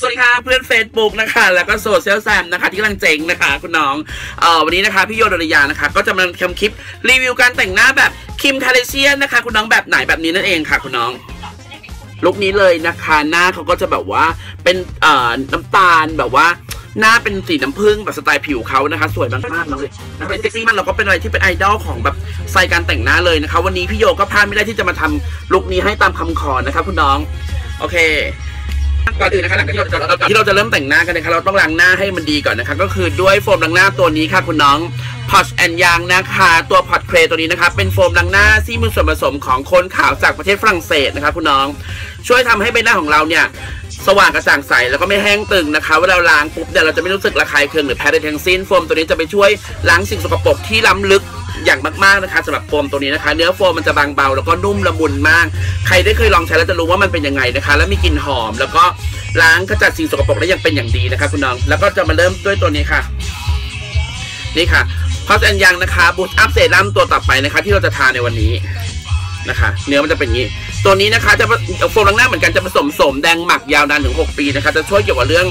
สวัสดีค่ะเพื่อน Facebook นะคะ แล้วก็โซเชียลแซมนะคะ ที่กำลังเจ๋งนะคะ คุณน้องเอ่อวันนี้นะคะ พี่โยดริยานะคะ ก็จะมาทำคลิปรีวิวการแต่งหน้าแบบคิมคาเลเชียนนะคะ คุณน้องแบบไหนแบบนี้นั่นเองค่ะ คุณน้องลุคนี้เลยนะคะหน้าเขาก็จะแบบว่าเป็นเอ่อน้ำตาลแบบว่าหน้าเป็นสีน้ำผึ้งแบบสไตล์ผิวเขานะคะ สวยมากๆเลยนะเป็นเซ็กซี่มากแล้วก็เป็นอะไรที่เป็นไอดอลของแบบสไตล์การแต่งหน้าเลยนะคะ วันนี้พี่โยก็พลาดไม่ได้ที่จะมาทำลุคนี้ให้ตามคำขอนะครับคุณน้อง โอเค ก่อนอื่นนะคะหลังจากที่เราจะที่เราจะเริ่มแต่งหน้ากันนะคะเราต้องล้างหน้าให้มันดีก่อนนะคะ ก็คือด้วยโฟมล้างหน้าตัวนี้ค่ะคุณน้อง p o t and Young นะคะ ตัว Pot Clay ตัวนี้นะคะ เป็นโฟมล้างหน้าที่มีส่วนผสมของคนขาวจากประเทศฝรั่งเศสนะคะคุณน้อง ช่วยทำให้ใบหน้าของเราเนี่ยสว่างกระจ่างใสแล้วก็ไม่แห้งตึงนะคะเวลาล้างปุ๊บเนี่ยเราจะไม่รู้สึกระคายเคืองหรือแพ้ใดทั้งสิ้นโฟมตัวนี้จะไปช่วยล้างสิ่งสกปรกที่ล้ำลึก อย่างมากๆนะคะสำหรับโฟมตัวนี้นะคะ เนื้อโฟมมันจะบางเบา แล้วก็นุ่มละมุนมาก ใครได้เคยลองใช้แล้วจะรู้ว่ามันเป็นยังไงนะคะ แล้วมีกลิ่นหอม แล้วก็ล้างขจัดสิ่งสกปรกได้อย่างเป็นอย่างดีนะคะคุณน้อง แล้วก็จะมาเริ่มด้วยตัวนี้ค่ะ นี่ค่ะพอสแอนยังนะคะบูสต์อัพเซรั่มตัวต่อไปนะคะ ที่เราจะทาในวันนี้นะคะ เนื้อมันจะเป็นอย่างนี้ ตัวนี้นะคะจะโฟมล้างหน้าเหมือนกันจะผสมสมแดงหมักยาวนานถึง 6 ปีนะคะ จะช่วยเกี่ยวกับเรื่อง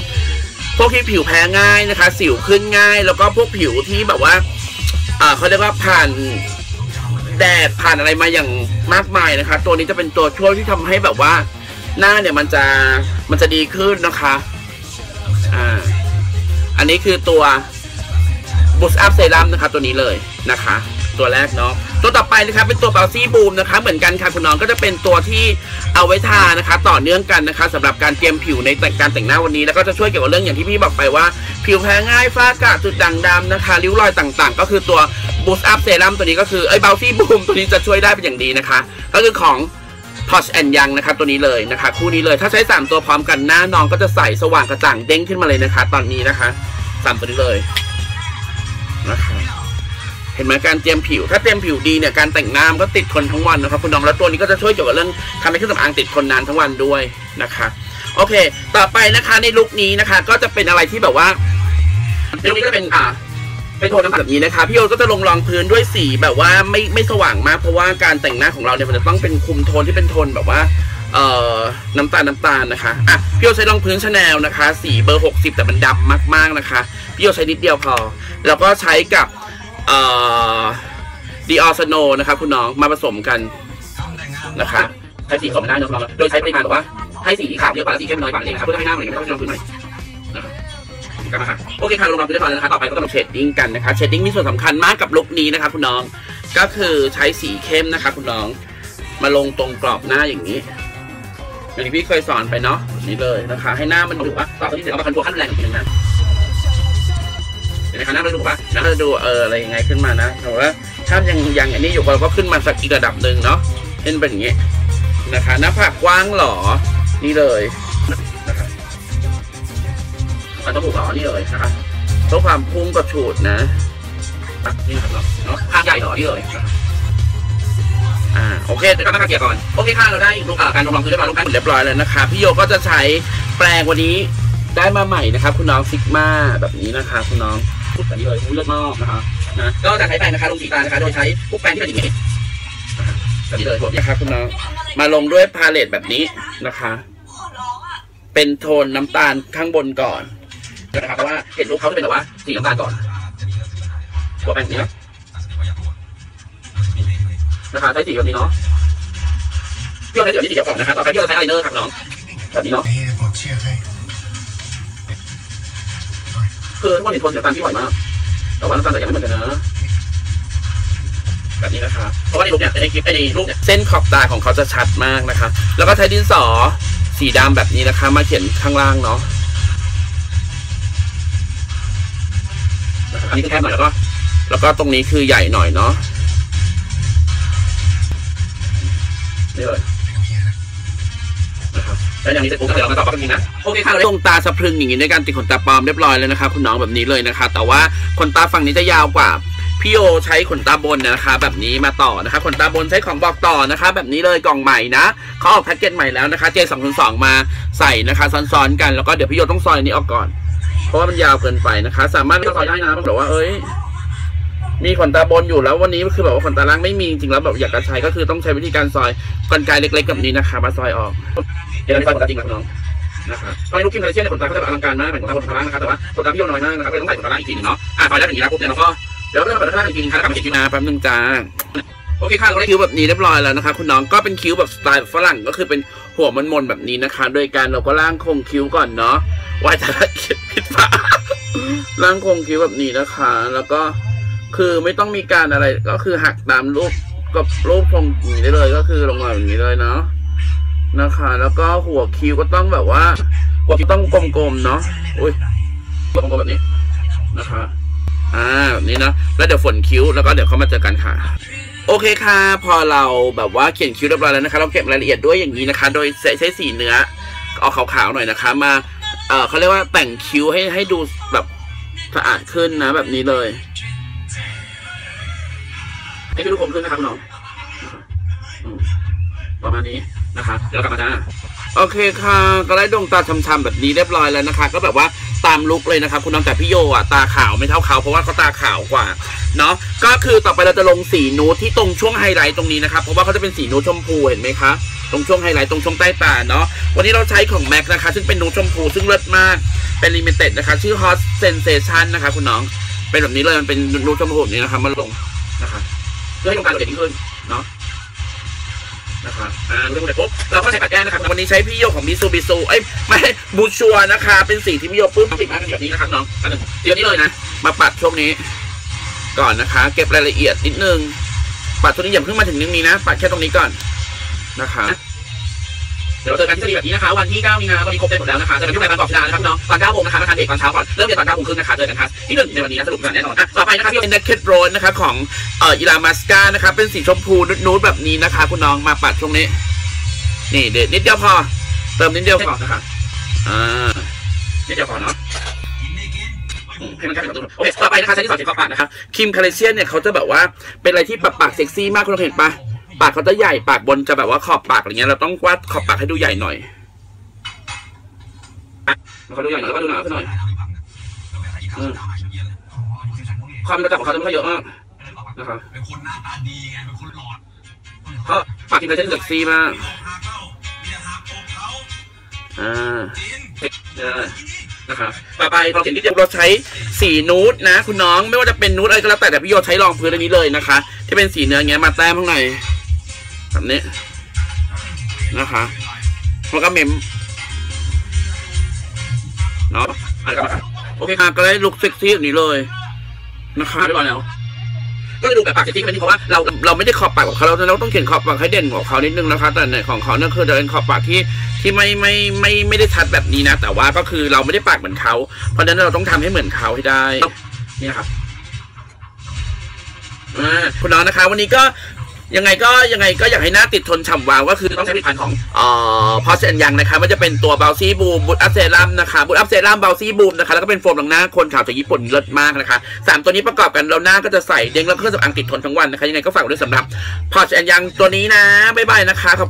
พวกที่ผิวแพ้ง่ายนะคะ สิวขึ้นง่าย แล้วก็พวกผิวที่แบบว่า เขาเรียกว่าผ่านแดดผ่านอะไรมาอย่างมากมายนะคะ ตัวนี้จะเป็นตัวช่วยที่ทำให้แบบว่า หน้าเนี่ยมันจะมันจะดีขึ้นนะคะอ่าอันนี้คือตัวบูสต์อัพเซรั่มนะคะ ตัวนี้เลยนะคะ ตัวแรกเนาะตัวต่อไปนะคะเป็นตัวเบลซี่บูมนะคะ เหมือนกันค่ะคุณน้องก็จะเป็นตัวที่เอาไว้ทานะคะ ต่อเนื่องกันนะคะสำหรับการเตรียมผิวในแต่งการแต่งหน้าวันนี้แล้วก็จะช่วยเกี่ยวกับเรื่องอย่างที่พี่บอกไปว่า ผิวแพ้ง่ายฝ้ากระจุดด่างดำนะคะริ้วรอยต่างๆ ก็คือตัวบูสต์อัพเซรั่มตัวนี้ก็คือไอ้เบลซี่บูมตัวนี้จะช่วยได้เป็นอย่างดีนะคะ ก็คือของ p o s h and Young นะครับตัวนี้เลยนะคะ คู่นี้เลยถ้าใช้ 3 ตัวพร้อมกันหน้าน้องก็จะใสสว่างกระจ่างเด้งขึ้นมาเลยนะคะ ตอนนี้นะคะสามตัวนี้เลยนะคะ ห็นไหมการเตรียมผิว ถ้าเตรียมผิวดีเนี่ยการแต่งหน้ามันก็ติดทนทั้งวันนะครับคุณน้องแล้วตัวนี้ก็จะช่วยเกี่ยวกับเรื่องทำให้เครื่องสำอางติดทนนานทั้งวันด้วยนะคะโอเค ต่อไปนะคะในลุคนี้นะคะ ก็จะเป็นอะไรที่แบบว่าลุคนี้ก็เป็นอ่าเป็นโทนน้ำแบบนี้นะคะ พี่โอก็จะลงรองพื้นด้วยสีแบบว่าไม่ไม่สว่างมากเพราะว่าการแต่งหน้าของเราเนี่ยมันจะต้องเป็นคุมโทนที่เป็นโทนแบบว่าเอ่อน้ำตาลน้ำตาลนะคะอะพี่โอใช้รองพื้นชาแนลนะคะ สีเบอร์ 60 แต่มันดำมากๆนะคะ พี่โอใช้นิดเดียวพอ แล้วก็ใช้กับ เอ่อดีออสโนนะคะคุณน้องมาผสมกันนะคะใช้สีผสมได้นะคุณน้องโดยใช้ปริมาณแบบว่าให้สีขาวเยอะกว่าสีเข้มน้อยกว่าเองนะครับเพื่อให้หน้าเหมันไม่ต้องใช้รองพื้นใหม่นะครับกันนะคะโอเคค่ะลงมาพื้นเรียบร้อยแล้วนะคะต่อไปก็ต้องเชดดิ้งกันนะคะเชดดิ้งมีส่วนสำคัญมากกับลุคนี้นะคะคุณน้องก็คือใช้สีเข้มนะคะคุณน้องมาลงตรงกรอบหน้าอย่างนี้อย่างที่พี่เคยสอนไปเนาะนี่เลยนะคะ ให้หน้ามันดูว่าต่อไปนี้เดี๋ยวเรามาคันตัวขั้นแรงอีกทีนึงนะเห็นไหมคะหน้ามันดูว่า หน้ามันจะดูเอออะไรยังไงขึ้นมานะแต่ว่าถ้ายังยังอันนี้อยู่ก็ขึ้นมาสักอีกระดับหนึ่งเนาะเป็นเป็นอย่างนี้นะคะหน้าผากกว้างหรอ นี่เลยนะคะมันต้องถูกหล่อนี่เลยนะครับเพื่อความพุ่งกระฉูดนะนี่ครับเนาะข้างใหญ่หล่อนี่เลยอ่าโอเคเดี๋ยวก็มาเกียร์ก่อนโอเคค่ะเราได้ลูกอ่าการลงรองพื้นเรียบร้อยลูกการเรียบร้อยแล้วนะคะพี่โยก็จะใช้แปรงวันนี้ได้มาใหม่นะครับ คุณน้องซิกมาแบบนี้นะคะคุณน้อง พูดแบบนี้เลยพูดเลือดมากนะคะนะก็จะใช้แปรงนะคะลงสีตานะคะ โดยใช้พวกแปรงที่เป็นอย่างนี้นะคะแบบนี้เลยผมนะครับคุณน้องมาลงด้วยพาเลตแบบนี้นะคะ เป็นโทนน้ำตาลข้างบนก่อนนะครับเพราะว่าเห็นรูปเขาจะเป็นแบบว่าสีน้ำตาลก่อนตัวแป้งนี้นะนะคะใช้สีแบบนี้เนาะเพี่อใช้สีแบบนี้สีเดียวก่อนนะคะต่อไปเพี่อใช้อายไลเนอร์ครับน้องแบบนี้เนาะ คือทุกคนเห็นโทนสีน้ำตาลที่ไหวมาก แต่ว่าน้ำตาลแต่ยังไม่เหมือนกันนะแบบนี้นะคะเพราะว่าในรูปเนี่ยในคลิปในรูปเนี่ยเส้นขอบตาของเขาจะชัดมากนะคะ แล้วก็ใช้ดินสอสีดำแบบนี้นะคะ มาเขียนข้างล่างเนาะอันนี้แคบหน่อยแล้วก็แล้วก็ตรงนี้คือใหญ่หน่อยเนาะนี่เลย แล้วอย่างนี้เสร็จปุ๊บก็เดี๋ยวเรามาต่อปากกันทีนะโอเคค่ะตรงตาสะพรึงอย่างนี้ด้วยการติดขนตาปลอมเรียบร้อยแล้วนะคะคุณน้องแบบนี้เลยนะคะ แต่ว่าขนตาฝั่งนี้จะยาวกว่าพี่โอใช้ขนตาบนนะคะ แบบนี้มาต่อนะคะขนตาบนใช้ของบอกต่อนะคะ แบบนี้เลยกล่องใหม่นะเขาออกแพ็กเกจใหม่แล้วนะคะ J 2 0 2 มาใส่นะคะซ้อนๆกันแล้วก็เดี๋ยวพี่โยต้องซอยนี้ออกก่อน เพราะว่ามันยาวเกินไปนะคะ สามารถก็ซอยได้นะแบบว่าเอ้ย มีขนตาบนอยู่แล้ววันนี้คือแบบว่าขนตาล่างไม่มีจริงๆแล้วแบบอยากจะใช้ก็คือต้องใช้วิธีการซอยกรรไกรเล็กๆแบบนี้นะคะ มาซอยออกเดี๋ยวเราซอยขนตาจริงครับน้องนะคะตอนนี้ลูกคิมคาร์เดเชียนเนี่ยขนตาเขาจะแบบอลังการมากเหมือนขนตาคนข้างล่างนะคะแต่ว่าขนตาพี่โยน้อยมากนะครับก็เลยต้องใส่ขนตาล่างอีกทีหนึงเนาะอะพอแล้วอย่างนี้แล้วปุ๊บเนี่ยเราก็เดี๋ยวเราก็จะมาเปิดข้างล่างอีกทีนึงค่ะแล้วกลับมาเขียนคิ้วนะแป๊บนึงจ้าโอเคค่ะเราได้คิ้วแบบนี้เรียบร้อยแล้วนะคะคุณน้องก็เป็นคิ้วแบบสไตล์ฝรั่งก็คือเป็นหัวมนๆแบบนี้นะคะ โดยการเราก็ล่างโครงคิ้วก่อนเนาะว่าจะละเอียดผิดพลาดล่างโครงคิ้วแบบนี้นะคะ แล้วก็ คือไม่ต้องมีการอะไรก็คือหักตามรูปกับรูปทรงอย่างนี้ได้เลยก็คือลงมาอย่างนี้เลยเนาะนะคะ แล้วก็หัวคิ้วก็ต้องแบบว่าหัวคิ้วต้องกลมๆเนาะอุ้ยกลมๆแบบนี้นะคะอ่าแบบนี้นะแล้วเดี๋ยวฝนคิ้วแล้วก็เดี๋ยวเขามาเจอกันค่ะ โอเคค่ะ พอเราแบบว่าเขียนคิ้วเรียบร้อยแล้วนะคะ เราเก็บรายละเอียดด้วยอย่างนี้นะคะ โดยใช้ใช้สีเนื้อออกขาวๆหน่อยนะคะ มาเออเขาเรียกว่าแต่งคิ้วให้ให้ดูแบบสะอาดขึ้นนะแบบนี้เลย ให้คิ้วดูคมขึ้นนะครับคุณน้องประมาณนี้นะคะเดี๋ยวกลับมาจ้าโอเคค่ะ ก็ได้ดวงตาช้ำๆแบบนี้เรียบร้อยแล้วนะคะ ก็แบบว่าตามลุกเลยนะครับ คุณน้องแต่พี่โยอะตาขาวไม่เท่าเขาเพราะว่าเขาตาขาวกว่าเนาะก็คือต่อไปเราจะลงสีนูดที่ตรงช่วงไฮไลท์ตรงนี้นะครับเพราะว่าเขาจะเป็นสีนูดชมพูเห็นไหมคะตรงช่วงไฮไลท์ตรงช่วงใต้ตาเนาะวันนี้เราใช้ของแม็กนะคะ ซึ่งเป็นนูดชมพูซึ่งเลิศมากเป็นลิมิเต็ดนะคะ ชื่อ Hot Sensation นะคะ คุณน้องเป็นแบบนี้เลยมันเป็นนูดชมพูนี้นะคะมาลงนะคะ เพื่อให้ตรงกลารเราเด่นยิ่งขึ้นเนาะนะครับอ่าเรื่องเสร็จปุ๊บเราก็ใช้ปัดแก้นะครับ วันนี้ใช้พี่โยของมิซูบิซูเอ้ยไม่บูชัวนะคะ เป็นสีที่พี่โยปื้มติดมากแบบนี้นะครับน้องอันหนึ่งเดี๋ยวนี้เลยนะ มาปัดช่วงนี้ ก่อนนะคะ เก็บรายละเอียดนิดนึงปัดตัวนี้อย่าเพิ่งมาถึงนิ้วนี้นะ ปัดแค่ตรงนี้ก่อนนะคะ เดี๋ยวเราเจอกันที่สตีแบบนี้นะคะ วันที่ 9 มีนาวันนี้ครบเต็มหมดแล้วนะคะเจอกันที่รายการบอกชดานะครับน้องตอน9โมงนะคะมาทานเด็กตอนเช้าก่อนเริ่มเรียนตอน9โมงครึ่งนะคะเจอกันค่ะที่หนึ่งในวันนี้นะสรุปกันแน่นอนอะต่อไปนะคะพี่เป็น Naked Road นะคะของเอ่ออีลามัสกานะคะเป็นสีชมพูนูดๆแบบนี้นะคะคุณน้องมาปัดช่วงนี้ นี่เด็ดนิดเดียวพอ เติมนิดเดียวพอนะคะอ่านิดเดียวพอเนาะอืมให้มันเข้ากับตัวโอเคต่อไปนะคะใช้ที่สองเจ็ดขอบปากนะคะคิมคาเลเชียนเนี่ยเขาจะแบบว่าเป็นอะไรที่ปากปากเซ็กซี่มากคุณเห็นปะ ปากเขาจะใหญ่ปากบนจะแบบว่าขอบปากอะไรเงี้ยเราต้องวาดขอบปากให้ดูใหญ่หน่อยเขาดูใหญ่หน่อยแล้วก็ดูหนาขึ้นหน่อยความระจับของเขาจะไม่ค่อยเยอะมากนะครับเป็นคนหน้าตาดีไงเป็นคนหล่อก็ปากคิมคาเลเชียนเซ็กซีมากอ่านะครับต่อไปเราเขียนที่เดียวเราใช้สีนูดนะ คุณน้องไม่ว่าจะเป็นนูดอะไรก็แล้วแต่แต่พี่โยใช้รองพื้นอันนี้เลยนะคะ ที่เป็นสีเนื้อเงี้ยมาแต้มข้างใน แบบนี้นะคะแล้วก็เมมเนาะอะไรกันนะครับโอเคค่ะก็ได้ลุคเซ็กซี่แบบนี้เลยนะคะเรียบร้อยแล้วก็จะดูแบบปากเซ็กซี่กันนิดเพราะว่าเราเราไม่ได้ขอบปากของเขาเราเราต้องเขียนขอบปากให้เด่นกว่าเขานิดนึงนะคะ แต่ในของเขาเนี่ยคือจะเป็นขอบปากที่ที่ไม่ไม่ไม่ไม่ได้ชัดแบบนี้นะ แต่ว่าก็คือเราไม่ได้ปากเหมือนเขา เพราะฉะนั้นเราต้องทำให้เหมือนเขาให้ได้นี่ครับอ่าคุณน้องนะคะ วันนี้ก็ ยังไงก็ยังไงก็อยากให้หน้าติดทนฉ่ำวาวก็คือต้องใช้ผลิตภัณฑ์ของเอ่อพอสแอนยังนะคะมันจะเป็นตัวเบลซี่บูมบูทอัพเซรั่มนะคะบูทอัพเซรั่มเบลซี่บูมนะคะแล้วก็เป็นโฟมรองหน้าคนขาวจากญี่ปุ่นเลิศมากนะคะสามตัวนี้ประกอบกันแล้วหน้าก็จะใสเด้งแล้วเครื่องสำอางติดทนทั้งวันนะคะยังไงก็ฝากไว้ด้วยสำหรับพอสแอนยังตัวนี้นะบ๊ายบายนะคะขอบคุณ